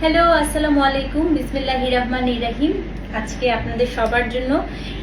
Hello আসসালামু আলাইকুম বিসমিল্লাহ রহমান রাহিম আজকে আপনাদের সবার জন্য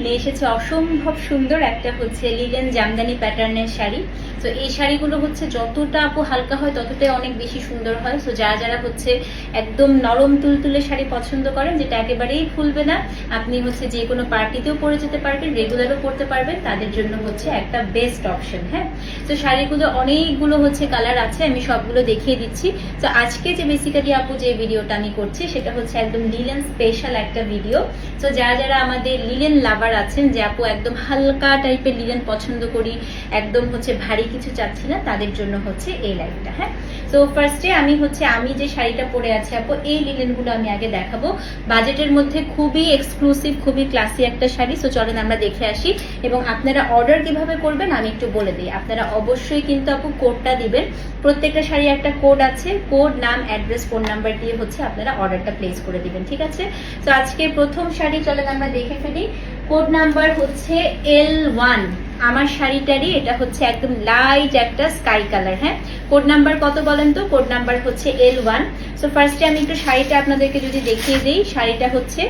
নিয়ে এসেছে অসম্ভব সুন্দর একটা হচ্ছে লিলেন জামদানি প্যাটার্নের শাড়ি। তো এই শাড়িগুলো হচ্ছে যতটা আপু হালকা হয়, ততটাই অনেক বেশি সুন্দর হয়। তো যারা যারা হচ্ছে একদম নরম তুলতুলে শাড়ি পছন্দ করেন, যেটা একেবারেই খুলবে না, আপনি হচ্ছে যে কোনো পার্টিতেও পরে যেতে পারবেন রেগুলারও পরতে পারবেন, তাদের জন্য হচ্ছে একটা বেস্ট অপশন হ্যাঁ? তো শাড়িগুলো অনেকগুলো হচ্ছে কালার আছে, আমি সবগুলো দেখিয়ে দিচ্ছি। তো আজকে যে বেসিক্যালি আপু যে ভিডিওটা আমি করছি, সেটা হচ্ছে একদম লিলেন স্পেশাল একটা ভিডিও তো যারা যারা আমাদের লিলেন লাভার আছেন, যে আপু একদম হালকা টাইপের লিলেন পছন্দ করি, একদম হচ্ছে ভারী কিছু চাচ্ছি না, তাদের জন্য হচ্ছে এই লাইনটা হ্যাঁ? তো ফার্স্টে আমি হচ্ছে, আমি যে শাড়িটা পরে আছি আপু, এই লিলেনগুলো আমি আগে দেখাবো। বাজেটের মধ্যে খুবই এক্সক্লুসিভ খুবই ক্লাসি একটা শাড়ি। সো চলেন আমরা দেখে আসি। এবং আপনারা অর্ডার কীভাবে করবেন, আমি একটু বলে দিই। আপনারা অবশ্যই কিন্তু আপু কোডটা দিবেন। প্রত্যেকটা শাড়ি একটা কোড আছে। কোড নাম অ্যাড্রেস ফোন নাম্বার দিয়ে হচ্ছে আপনারা অর্ডারটা প্লেস করে দিবেন, ঠিক আছে? তো আজকে প্রথম শাড়ি, চলেন আমরা দেখে ফেলি। কোড নাম্বার হচ্ছে এল ওয়ান আমার শাড়িটারই এটা হচ্ছে একদম লাইট একটা স্কাই কালার হ্যাঁ? কোড নাম্বার কত বলেন তো? কোড নাম্বার হচ্ছে এল ওয়ান সো ফার্স্টে আমি একটু শাড়িটা আপনাদেরকে যদি দেখিয়ে দিই, শাড়িটা হচ্ছে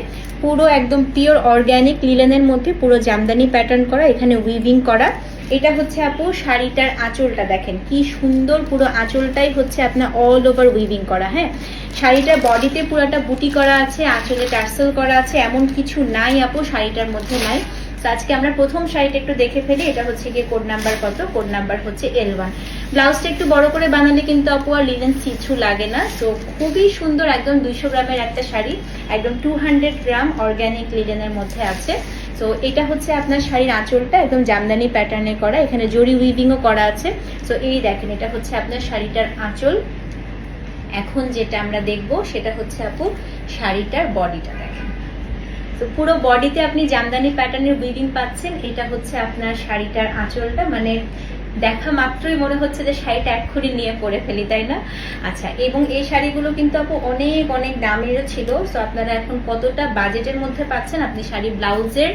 পুরো একদম পিওর অর্গ্যানিক লিলেনের মধ্যে, পুরো জামদানি প্যাটার্ন করা, এখানে উইভিং করা। এটা হচ্ছে আপু শাড়িটার আঁচলটা দেখেন, কি সুন্দর পুরো আঁচলটাই হচ্ছে আপনার অল ওভার উইভিং করা হ্যাঁ? শাড়িটার বডিতে পুরোটা বুটি করা আছে, আঁচলে টার্সেল করা আছে, এমন কিছু নাই আপু শাড়িটার মধ্যে নাই। আজকে আমরা প্রথম শাড়িটা একটু দেখে ফেলি, এটা হচ্ছে গিয়ে কোড নাম্বার কত? কোড নাম্বার হচ্ছে এল ওয়ান ব্লাউজটা একটু বড় করে বানালে কিন্তু আপু আর লিলেন সিছু লাগে না। তো খুবই সুন্দর একদম দুইশো গ্রামের একটা শাড়ি, একদম টু হান্ড্রেড গ্রাম অর্গ্যানিক লিলেনের মধ্যে আছে। তো এটা হচ্ছে আপনার শাড়ির আঁচলটা, একদম জামদানি প্যাটার্নে করা। এখানে জরি উইভিংও করা আছে। তো এই দেখেন, এটা হচ্ছে আপনার শাড়িটার আঁচল। এখন যেটা আমরা দেখব, সেটা হচ্ছে আপু শাড়িটার বডিটা দেখেন। তো পুরো বডিতে আপনি জামদানি প্যাটার্নের উইভিং পাচ্ছেন। এটা হচ্ছে আপনার শাড়িটার আঁচলটা। মানে দেখা মাত্রই মনে হচ্ছে যে শাড়িটা এক্ষুনি নিয়ে পরে ফেলি, তাই না? আচ্ছা এবং এই শাড়িগুলো কিন্তু আপু অনেক অনেক দামেরও ছিল। তো আপনারা এখন কতটা বাজেটের মধ্যে পাচ্ছেন? আপনি শাড়ি, ব্লাউজের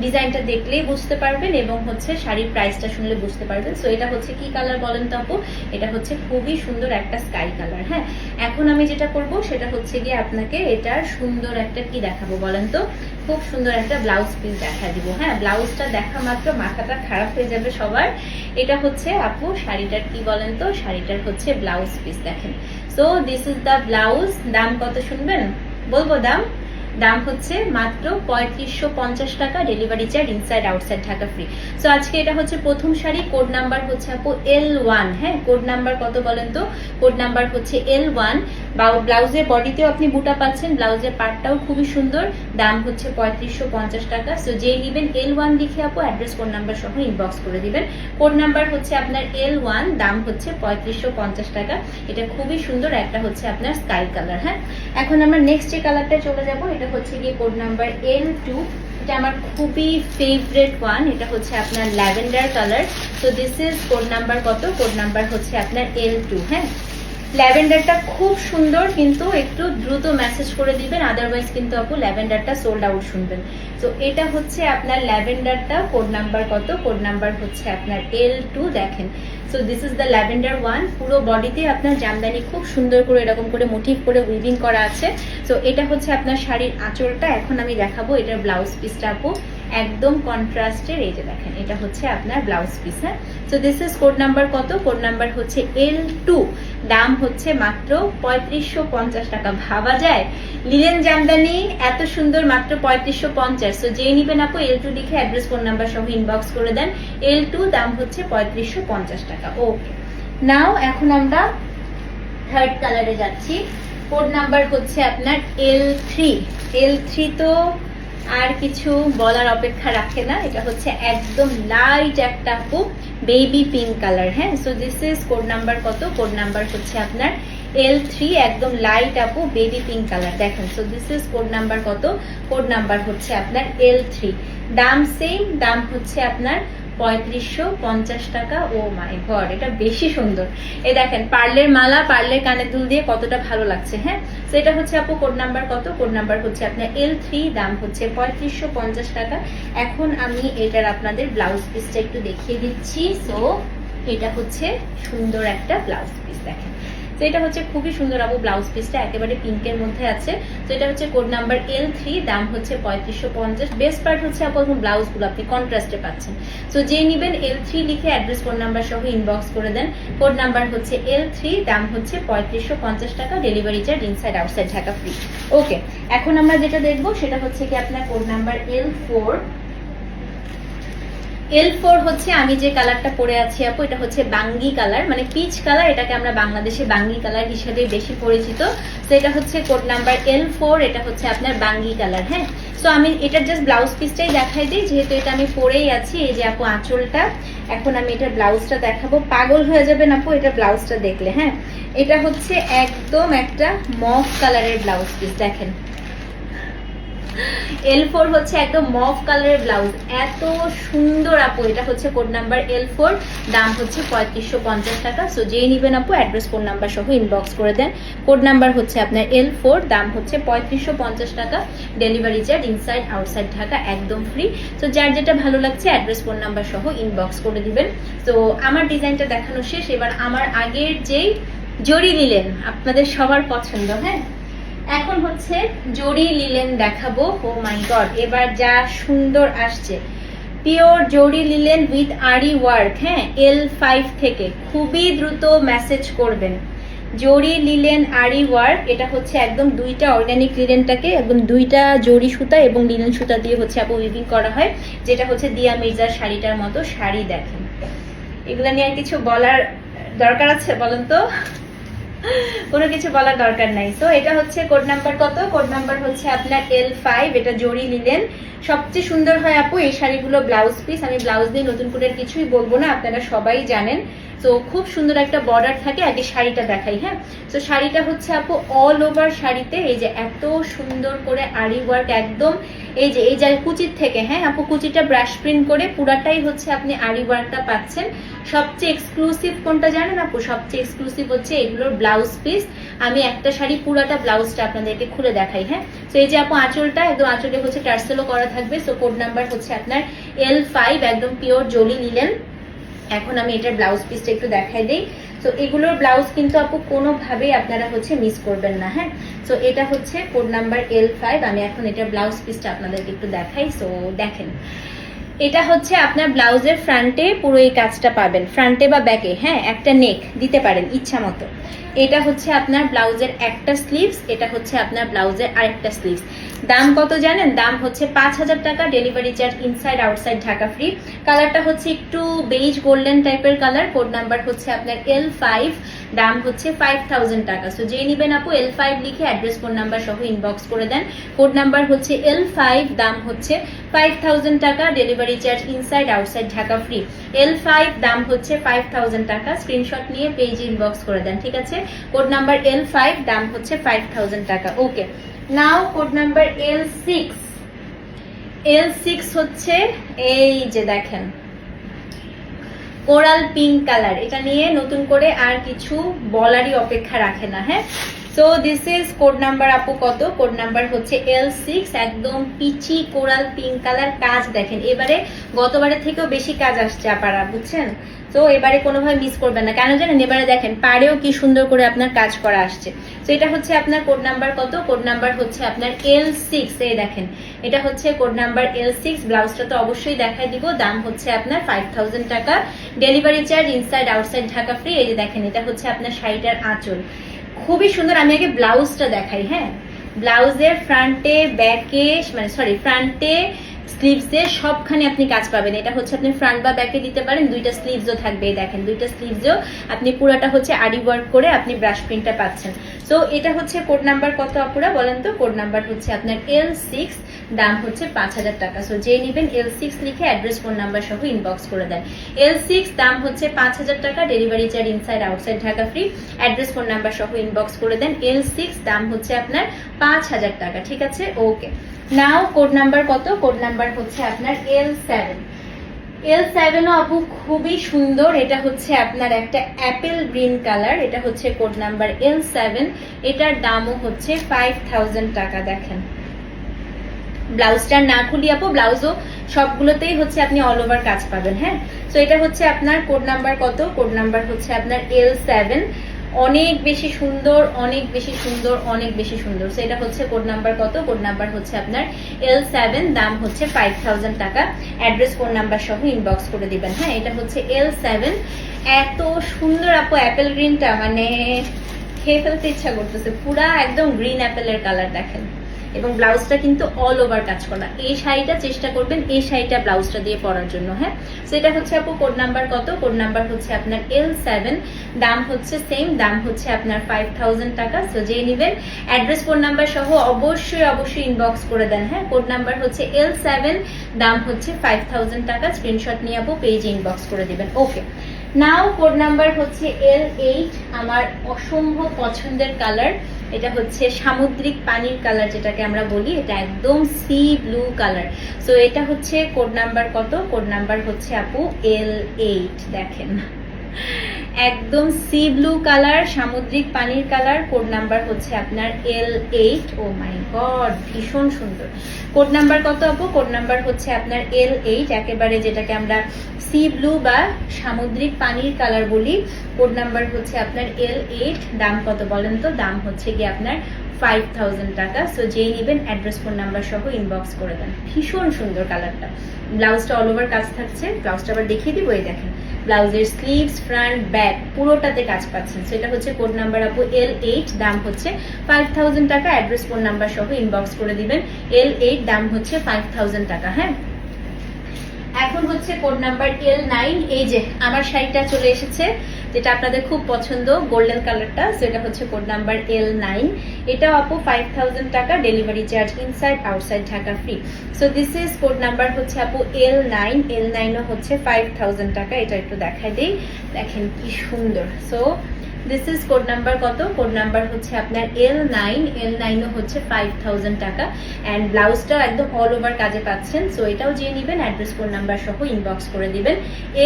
ডিজাইনটা দেখলেই বুঝতে পারবেন এবং হচ্ছে শাড়ির প্রাইসটা শুনলে বুঝতে পারবেন। সো এটা হচ্ছে কি কালার বলেন তো আপু? এটা হচ্ছে খুবই সুন্দর একটা স্কাই কালার হ্যাঁ? এখন আমি যেটা করব, সেটা হচ্ছে গিয়ে আপনাকে এটার সুন্দর একটা কি দেখাবো বলেন তো? খুব সুন্দর একটা ব্লাউজ পিস দেখা দিব হ্যাঁ? ব্লাউজটা দেখা মাত্র মাথাটা খারাপ হয়ে যাবে সবার। এটা হচ্ছে আপু শাড়িটার কি বলেন তো? শাড়িটার হচ্ছে ব্লাউজ পিস দেখেন। So this is the blouse দাম কত শুনবেন? বলব দাম? দাম হচ্ছে মাত্র পঁয়ত্রিশশো পঞ্চাশ টাকা delivery charge inside outside Dhaka free so আজকে এটা হচ্ছে প্রথম শাড়ি কোড নাম্বার হচ্ছে আপু এল ওয়ান হ্যাঁ কোড নাম্বার কত বলেন তো? কোড নাম্বার হচ্ছে এল ওয়ান ব্লাউজের বডিতেও আপনি বুটা পাচ্ছেন ব্লাউজের পার্টটাও খুবই সুন্দর। দাম হচ্ছে পঁয়ত্রিশশো পঞ্চাশ টাকা। সো যেই নেবেন এল ওয়ান লিখে আপু অ্যাড্রেস কোড নাম্বার সহ ইনবক্স করে দিবেন। কোড নাম্বার হচ্ছে আপনার এল ওয়ান দাম হচ্ছে পঁয়ত্রিশশো পঞ্চাশ টাকা। এটা খুবই সুন্দর, একটা হচ্ছে আপনার স্কাই কালার হ্যাঁ? এখন আমরা নেক্সট যে কালারটা চলে যাব, এটা হচ্ছে গিয়ে কোড নাম্বার এল টু এটা আমার খুবই ফেভারেট ওয়ান এটা হচ্ছে আপনার ল্যাভেন্ডার কালার তো দিস ইজ কোড নাম্বার কত? কোড নাম্বার হচ্ছে আপনার এল টু হ্যাঁ? ল্যাভেন্ডারটা খুব সুন্দর, কিন্তু একটু দ্রুত মেসেজ করে দিবেন আদারওয়াইজ কিন্তু আপু ল্যাভেন্ডারটা সোল্ড আউট শুনবেন। তো এটা হচ্ছে আপনার ল্যাভেন্ডারটা কোড নাম্বার কত? কোড নাম্বার হচ্ছে আপনার এল টু দেখেন। So this is the lavender one পুরো বডিতে আপনার জামদানি খুব সুন্দর করে এরকম করে মোটিভ করে উইভিং করা আছে। সো এটা হচ্ছে আপনার শাড়ির আঁচলটা, এখন আমি দেখাবো এটার ব্লাউজ পিসটা আপু। একদম কন্ট্রাস্টের এই যে দেখেন, এটা হচ্ছে আপনার ব্লাউজ পিস হ্যাঁ? So this is code number কত? কোড নাম্বার হচ্ছে এল টু দাম হচ্ছে মাত্র পঁয়ত্রিশশো পঞ্চাশ টাকা। ভাবা যায়? লিলেন জামদানি, এত সুন্দর মাত্র পঁয়ত্রিশশো পঞ্চাশ। সো যেই নিবেন আপু এল টু লিখে অ্যাড্রেস ফোন নাম্বার সহ ইনবক্স করে দেন। এল টু দাম হচ্ছে পঁয়ত্রিশশো পঞ্চাশ টাকা। ওকে নাও এখন আমরা থার্ড কালারে যাচ্ছি। কোড নাম্বার হচ্ছে আপনার এল থ্রি এল থ্রি তো আর কিছু বলার অপেক্ষা রাখে না। এটা হচ্ছে একদম লাইট একটা খুব বেবি পিঙ্ক কালার হ্যাঁ? So this is code number কত? কোড নাম্বার হচ্ছে আপনার এল থ্রি একদম লাইট আপু বেবি পিঙ্ক কালার দেখেন so this is code number কত? কোড নাম্বার হচ্ছে আপনার এল থ্রি দাম সেম দাম হচ্ছে আপনার পঁয়ত্রিশশো পঞ্চাশ টাকা, ও মাই ঘর এটা বেশি সুন্দর। এই দেখেন, পার্লের মালা, পার্লের কানের দুল দিয়ে কতটা ভালো লাগছে হ্যাঁ? তো এটা হচ্ছে আপু কোড নাম্বার কত? কোড নাম্বার হচ্ছে আপনার এল থ্রি দাম হচ্ছে পঁয়ত্রিশশো পঞ্চাশ টাকা। এখন আমি এটার আপনাদের ব্লাউজ পিসটা একটু দেখিয়ে দিচ্ছি। সো এটা হচ্ছে সুন্দর একটা ব্লাউজ পিস দেখেন। তো এটা হচ্ছে খুবই সুন্দর আপু ব্লাউজ পিসটা একেবারে পিঙ্কের মধ্যে আছে। তো এটা হচ্ছে কোড নাম্বার এল থ্রি দাম হচ্ছে পঁয়ত্রিশশো পঞ্চাশ। বেস্ট পার্ট হচ্ছে আপু, এখন ব্লাউজগুলো আপনি কন্ট্রাস্টে পাচ্ছেন। তো যে নেবেন এল থ্রি লিখে অ্যাড্রেস ফোন নাম্বার সহ ইনবক্স করে দেন। কোড নাম্বার হচ্ছে এল থ্রি দাম হচ্ছে পঁয়ত্রিশশো পঞ্চাশ টাকা। Delivery charge inside outside Dhaka free okay এখন আমরা যেটা দেখব সেটা হচ্ছে কি আপনার code number L four L four হচ্ছে আমি যে কালারটা পরে আছি আপু, এটা হচ্ছে বাঙ্গি কালার মানে পিচ কালার এটাকে আমরা বাংলাদেশে বাঙ্গি কালার হিসেবে বেশি পরিচিত। তো এটা হচ্ছে কোড নাম্বার এল ফোর এটা হচ্ছে আপনার বাঙ্গি কালার হ্যাঁ? সো আমি এটার জাস্ট ব্লাউজ পিসটাই দেখাই দিই, যেহেতু এটা আমি পরেই আছি, এই যে আপু আঁচলটা, এখন আমি এটার ব্লাউজটা দেখাবো। পাগল হয়ে যাবেন আপু এটা ব্লাউজটা দেখলে হ্যাঁ? এটা হচ্ছে একদম একটা মফ কালারের ব্লাউজ পিস দেখেন। এল ফোর হচ্ছে একদম মফ কালারের ব্লাউজ এত সুন্দর আপু, এটা হচ্ছে কোড নাম্বার এল ফোর দাম হচ্ছে পঁয়ত্রিশশো পঞ্চাশ টাকা। সো যেই নিবেন আপু অ্যাড্রেস কোড নাম্বার সহ ইনবক্স করে দেন। কোড নাম্বার হচ্ছে আপনার এল ফোর দাম হচ্ছে পঁয়ত্রিশশো পঞ্চাশ টাকা। Delivery charge inside outside Dhaka, একদম ফ্রি তো যার যেটা ভালো লাগছে অ্যাড্রেস ফোন নাম্বার সহ ইনবক্স করে দিবেন। তো আমার ডিজাইনটা দেখানো শেষ। এবার আমার আগের যেই জরি নিলেন, আপনাদের সবার পছন্দ হ্যাঁ? এখন হচ্ছে জরি লিলেন দেখাবো। ও মাই গড এবার যা সুন্দর আসছে। পিওর জরি লিলেন উইথ আরি ওয়ার্ক হ্যাঁ এল ফাইভ থেকে। খুবই দ্রুত মেসেজ করবেন। জরি লিলেন আরি ওয়ার্ক এটা হচ্ছে একদম দুইটা অর্গানিক লিলেনটাকে, একদম দুইটা জরি সুতা এবং লিলেন সুতা দিয়ে হচ্ছে আপু উইভিং করা হয়, যেটা হচ্ছে দিয়া মির্জার শাড়িটার মতো শাড়ি দেখেন। এগুলা নিয়ে আর কিছু বলার দরকার আছে বলেন তো? কোনো কিছু বলার দরকার নাই। তো এটা হচ্ছে কোড নাম্বার কত? কোড নাম্বার হচ্ছে আপনার এল ফাইভ এটা জড়ি নিলেন। সবচেয়ে সুন্দর হয় আপু এই শাড়িগুলো ব্লাউজ পিস আমি ব্লাউজ দিয়ে নতুন করে কিছুই বলব না, আপনারা সবাই জানেন। তো খুব সুন্দর একটা বর্ডার থাকে, আগে শাড়িটা দেখাই হ্যাঁ? তো শাড়িটা হচ্ছে আপু অল ওভার শাড়িতে, এই যে এত সুন্দর করে আরি ওয়ার্ক একদম, এই যে এই যে কুচির থেকে হ্যাঁ? আপু কুচিটা ব্রাশ প্রিন্ট করে পুরাটাই হচ্ছে আপনি আরি ওয়ার্কটা পাচ্ছেন। সবচেয়ে এক্সক্লুসিভ কোনটা জানেন আপু? সবচেয়ে এক্সক্লুসিভ হচ্ছে এগুলোর ব্লাউজ পিস আমি একটা শাড়ি পুরাটা ব্লাউজটা আপনাদেরকে খুলে দেখাই হ্যাঁ? তো এই যে আপু আঁচলটা, একদম আঁচলে হচ্ছে টার্সেলও করা থাকবে। সো কোড নাম্বার হচ্ছে আপনার এল ফাইভ একদম পিওর জলি নিলেন এখন আমি এটার ব্লাউজ পিসটা একটু দেখাই দিই। তো এগুলোর ব্লাউজ কিন্তু আপু কোনোভাবেই আপনারা হচ্ছে মিস করবেন না হ্যাঁ? সো এটা হচ্ছে কোড নাম্বার এল ফাইভ আমি এখন এটার ব্লাউজ পিসটা আপনাদেরকে একটু দেখাই। সো দেখেন, এটা হচ্ছে আপনার ব্লাউজের ফ্রান্টে পুরো এই কাজটা পাবেন ফ্রান্টে বা ব্যাকে হ্যাঁ? একটা নেক দিতে পারেন ইচ্ছা মতো। এটা হচ্ছে আপনার ব্লাউজের একটা স্লিভস এটা হচ্ছে আপনার ব্লাউজের আরেকটা স্লিভস দাম কত জানেন? দাম হচ্ছে পাঁচ হাজার টাকা delivery charge inside outside Dhaka free কালারটা হচ্ছে একটু বেজ গোল্ডেন টাইপের কালার কোড নাম্বার হচ্ছে আপনার এল ফাইভ দাম হচ্ছে ফাইভ থাউজেন্ড টাকা। সো যে নেবেন আপু এল ফাইভ লিখে অ্যাড্রেস ফোন নাম্বার সহ ইনবক্স করে দেন। কোড নাম্বার হচ্ছে এল ফাইভ দাম হচ্ছে ফাইভ থাউজেন্ড টাকা delivery charge inside outside Dhaka free L five দাম হচ্ছে ফাইভ থাউজেন্ড টাকা। স্ক্রিনশট নিয়ে পেজ ইনবক্স করে দেন, ঠিক আছে? কোড নাম্বার এল ফাইভ দাম হচ্ছে ফাইভ থাউজেন্ড টাকা। Okay now code number L six L six হচ্ছে এই যে দেখেন কোরাল পিঙ্ক কালার এটা নিয়ে নতুন করে আর কিছু বলারই অপেক্ষা রাখে না হ্যাঁ? তো দিস ইজ কোড নাম্বার আপু কত? কোড নাম্বার হচ্ছে এল সিক্স একদম পিচি কোরাল পিঙ্ক কালার কাজ দেখেন। এবারে গতবারের থেকেও বেশি কাজ আসছে, আপারা, বুঝছেন? তো এবারে কোনোভাবে মিস করবেন না। কেন জানেন? এবারে দেখেন, পাড়েও কি সুন্দর করে আপনার কাজ করা আসছে। তো এটা হচ্ছে আপনার কোড নাম্বার কত? কোড নাম্বার হচ্ছে আপনার এল সিক্স এই দেখেন, এটা হচ্ছে কোড নাম্বার এল সিক্স ব্লাউজটা তো অবশ্যই দেখাই দিব। দাম হচ্ছে আপনার ফাইভ থাউজেন্ড টাকা। Delivery charge inside outside Dhaka free এই যে দেখেন, এটা হচ্ছে আপনার শাড়িটার আঁচল। খুবই সুন্দর। আমি আগে ব্লাউজটা দেখাই হ্যাঁ? ব্লাউজের ফ্রন্টে ব্যাকে মানে সরি ফ্রন্টে স্লিভসে সবখানে আপনি কাজ পাবেন। এটা হচ্ছে আপনি ফ্রন্ট বা ব্যাকে দিতে পারেন, দুইটা স্লিভসও থাকবে দেখেন, দুইটা স্লিভসও আপনি পুরাটা হচ্ছে আডি ওয়ার্ক করে আপনি ব্রাশ প্রিন্টটা পাচ্ছেন। সো এটা হচ্ছে কোড নাম্বার কত আপুরা, বলেন তো? কোড নাম্বার হচ্ছে আপনার এল সিক্স দাম হচ্ছে পাঁচ হাজার টাকা। সো যে নেবেন এল সিক্স লিখে অ্যাড্রেস ফোন নাম্বার সহ ইনবক্স করে দেন। এল সিক্স দাম হচ্ছে পাঁচ হাজার টাকা delivery charge inside outside Dhaka free address phone number সহ ইনবক্স করে দেন। এল সিক্স দাম হচ্ছে আপনার পাঁচ হাজার টাকা, ঠিক আছে? ওকে নাও কোড নাম্বার কত? কোড নাম্বার হচ্ছে আপনার এল সেভেন এল সেভেনও আপু খুবই সুন্দর। এটা হচ্ছে আপনার একটা অ্যাপেল গ্রিন কালার। এটা হচ্ছে কোড নাম্বার এল সেভেন এটার দামও হচ্ছে ফাইভ থাউজেন্ড টাকা, দেখেন। ব্লাউজটা না খুলি আপু, ব্লাউজও সবগুলোতেই হচ্ছে আপনি অল ওভার কাজ পাবেন হ্যাঁ? তো এটা হচ্ছে আপনার কোড নাম্বার কত? কোড নাম্বার হচ্ছে আপনার এল সেভেন অনেক বেশি সুন্দর, অনেক বেশি সুন্দর, অনেক বেশি সুন্দর। সো এটা হচ্ছে কোড নাম্বার কত? কোড নাম্বার হচ্ছে আপনার এল সেভেন দাম হচ্ছে ফাইভ থাউজেন্ড টাকা। অ্যাড্রেস ফোন নাম্বার সহ ইনবক্স করে দিবেন। হ্যাঁ এটা হচ্ছে এল সেভেন এত সুন্দর আপু অ্যাপেল গ্রিনটা মানে খেয়ে ফেলতে ইচ্ছা করতেছে। পুরা একদম গ্রিন অ্যাপেলের কালার দেখেন। এবং ব্লাউজটা কিন্তু অল ওভার কাজ করা। এই শাড়িটা চেষ্টা করবেন এই শাড়িটা ব্লাউজটা দিয়ে পরার জন্য হ্যাঁ? সেটা হচ্ছে আপু কোড নাম্বার কত? কোড নাম্বার হচ্ছে আপনার এল সেভেন দাম হচ্ছে সেম দাম হচ্ছে আপনার ফাইভ থাউজেন্ড টাকা। সো যেই নেবেন অ্যাড্রেস ফোন নাম্বার সহ অবশ্যই অবশ্যই ইনবক্স করে দেন হ্যাঁ? কোড নাম্বার হচ্ছে এল সেভেন দাম হচ্ছে ফাইভ থাউজেন্ড টাকা। স্ক্রিনশট নিয়ে আপু পেজে ইনবক্স করে দেবেন। ওকে নাও কোড নাম্বার হচ্ছে এল এইট আমার অসম্ভব পছন্দের কালার এটা হচ্ছে সামুদ্রিক পানির কালার যেটাকে আমরা বলি, এটা একদম সি ব্লু কালার সো এটা হচ্ছে কোড নাম্বার কত? কোড নাম্বার হচ্ছে আপু এল এইট দেখেন। একদম সি ব্লু কালার, সামুদ্রিক পানির কালার। কোড নাম্বার হচ্ছে আপনার এল এইট। ও মাই গড ভীষণ সুন্দর। কোড নাম্বার কত আপু? কোড নাম্বার হচ্ছে আপনার এল এইট। একেবারে যেটাকে আমরা সি ব্লু বা সামুদ্রিক পানির কালার বলি। কোড নাম্বার হচ্ছে আপনার এল এইট। দাম কত বলেন তো? দাম হচ্ছে গিয়ে আপনার ফাইভ থাউজেন্ড টাকা। সো যেই নেবেন অ্যাড্রেস ফোন নাম্বার সহ ইনবক্স করে দেন। ভীষণ সুন্দর কালারটা। ব্লাউজটা অল ওভার কাজ থাকছে। ব্লাউজটা আবার দেখিয়ে দিব, এই দেখেন। ব্লাউজের স্লিভস ফ্রন্ট ব্যাক পুরোটাতে কাজ পাচ্ছেন। সেটা হচ্ছে কোড নাম্বার আপু এল এইট দাম হচ্ছে ফাইভ থাউজেন্ড টাকা। অ্যাড্রেস ফোন নাম্বার সহ ইনবক্স করে দিবেন। এল এইট দাম হচ্ছে ফাইভ থাউজেন্ড টাকা হ্যাঁ? এখন হচ্ছে কোড নাম্বার এল নাইন এই যে আমার শাড়িটা চলে এসেছে, যেটা আপনাদের খুব পছন্দ গোল্ডেন কালারটা সেটা হচ্ছে কোড নাম্বার এল নাইন এটাও আপু ফাইভ থাউজেন্ড টাকা delivery charge inside outside Dhaka free so this is code number হচ্ছে আপু এল নাইন এল নাইনও হচ্ছে ফাইভ থাউজেন্ড টাকা, এটা একটু দেখাই দিই। দেখেন কি সুন্দর। So this is code number কত? কোড নাম্বার হচ্ছে আপনার এল নাইন এল নাইনও হচ্ছে ফাইভ থাউজেন্ড টাকা। অ্যান্ড ব্লাউজটা একদম অল ওভার কাজে পাচ্ছেন সো এটাও যে নেবেন অ্যাড্রেস ফোন নাম্বার সহ ইনবক্স করে দিবেন।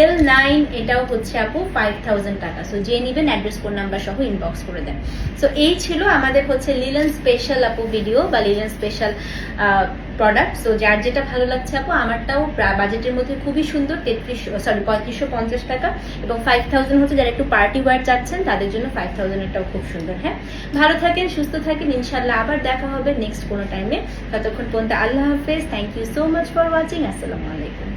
এল নাইন এটাও হচ্ছে আপু ফাইভ থাউজেন্ড টাকা সো যে নেবেন অ্যাড্রেস ফোন নাম্বার সহ ইনবক্স করে দেন। সো এই ছিল আমাদের হচ্ছে লিলেন স্পেশাল আপু ভিডিও বা লিলেন স্পেশাল প্রোডাক্ট সো যার যেটা ভালো লাগছে আপু, আমারটাও বাজেটের মধ্যে খুবই সুন্দর তেত্রিশ সরি পঁয়ত্রিশশো পঞ্চাশ টাকা, এবং ফাইভ থাউজেন্ড হচ্ছে যারা একটু পার্টি ওয়ার চাচ্ছেন, তাদের জন্য ফাইভ থাউজেন্ডেরটাও খুব সুন্দর হ্যাঁ? ভালো থাকেন, সুস্থ থাকেন ইনশাল্লাহ আবার দেখা হবে নেক্সট কোনো টাইমে ততক্ষণ পর্যন্ত আল্লাহ হাফেজ thank you so much for watching আসসালামু আলাইকুম।